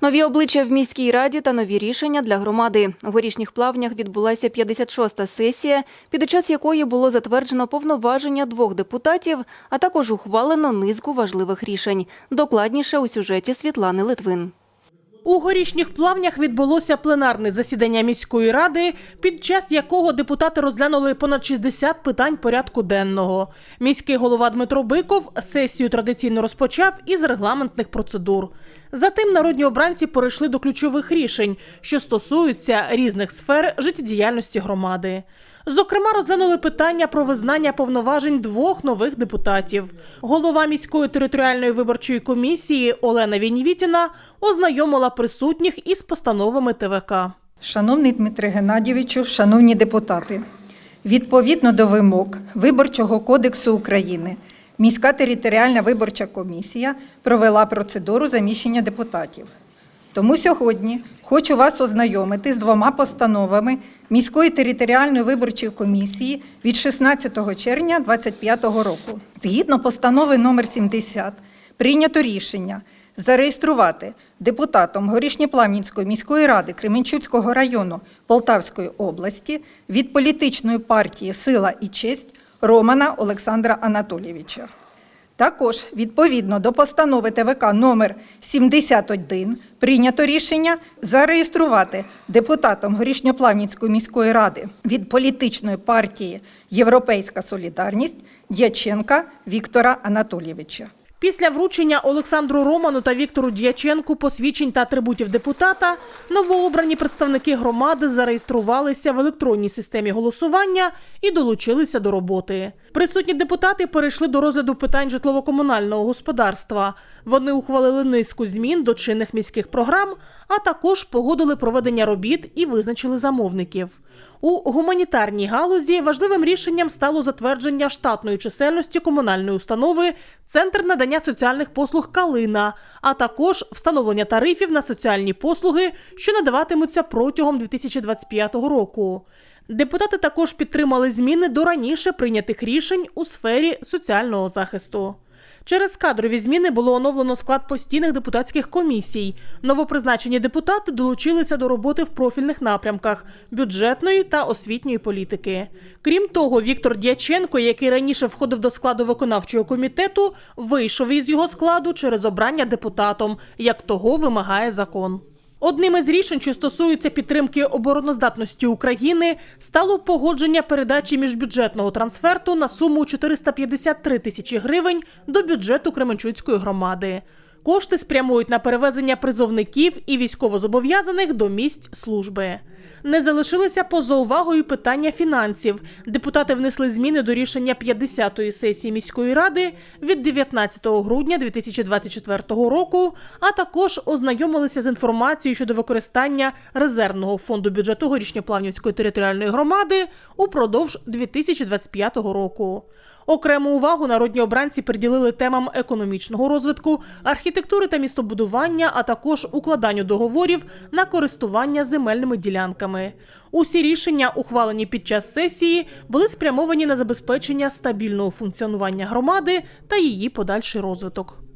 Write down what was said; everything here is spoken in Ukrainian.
Нові обличчя в міській раді та нові рішення для громади. У горішніх плавнях відбулася 56-та сесія, під час якої було затверджено повноваження двох депутатів, а також ухвалено низку важливих рішень. Докладніше у сюжеті Світлани Литвин. У горішніх плавнях відбулося пленарне засідання міської ради, під час якого депутати розглянули понад 60 питань порядку денного. Міський голова Дмитро Биков сесію традиційно розпочав із регламентних процедур. Затим народні обранці перейшли до ключових рішень, що стосуються різних сфер життєдіяльності громади. Зокрема, розглянули питання про визнання повноважень двох нових депутатів. Голова міської територіальної виборчої комісії Олена Вінівітіна ознайомила присутніх із постановами ТВК. Шановний Дмитре Геннадійовичу, шановні депутати, відповідно до вимог Виборчого кодексу України, міська територіальна виборча комісія провела процедуру заміщення депутатів. Тому сьогодні хочу вас ознайомити з двома постановами міської територіальної виборчої комісії від 16 червня 2025 року. Згідно постанови номер 70 прийнято рішення зареєструвати депутатом Горішньоплавнінської міської ради Кременчуцького району Полтавської області від політичної партії Сила і честь Романа Олександра Анатолійовича. Також відповідно до постанови ТВК номер 71 прийнято рішення зареєструвати депутатом Горішньоплавнінської міської ради від політичної партії Європейська Солідарність Дяченка Віктора Анатолійовича. Після вручення Олександру Роману та Віктору Дяченку посвідчень та атрибутів депутата новообрані представники громади зареєструвалися в електронній системі голосування і долучилися до роботи. Присутні депутати перейшли до розгляду питань житлово-комунального господарства. Вони ухвалили низку змін до чинних міських програм, а також погодили проведення робіт і визначили замовників. У гуманітарній галузі важливим рішенням стало затвердження штатної чисельності комунальної установи Центр надання соціальних послуг Калина, а також встановлення тарифів на соціальні послуги, що надаватимуться протягом 2025 року. Депутати також підтримали зміни до раніше прийнятих рішень у сфері соціального захисту. Через кадрові зміни було оновлено склад постійних депутатських комісій. Новопризначені депутати долучилися до роботи в профільних напрямках бюджетної та освітньої політики. Крім того, Віктор Дяченко, який раніше входив до складу виконавчого комітету, вийшов із його складу через обрання депутатом, як того вимагає закон. Одним із рішень, що стосуються підтримки обороноздатності України, стало погодження передачі міжбюджетного трансферту на суму 453 тисячі гривень до бюджету Кременчуцької громади. Кошти спрямують на перевезення призовників і військовозобов'язаних до місць служби. Не залишилися поза увагою питання фінансів. Депутати внесли зміни до рішення 50-ї сесії міської ради від 19 грудня 2024 року, а також ознайомилися з інформацією щодо використання резервного фонду бюджету Горішньоплавнівської територіальної громади упродовж 2025 року. Окрему увагу народні обранці приділили темам економічного розвитку, архітектури та містобудування, а також укладанню договорів на користування земельними ділянками. Усі рішення, ухвалені під час сесії, були спрямовані на забезпечення стабільного функціонування громади та її подальший розвиток.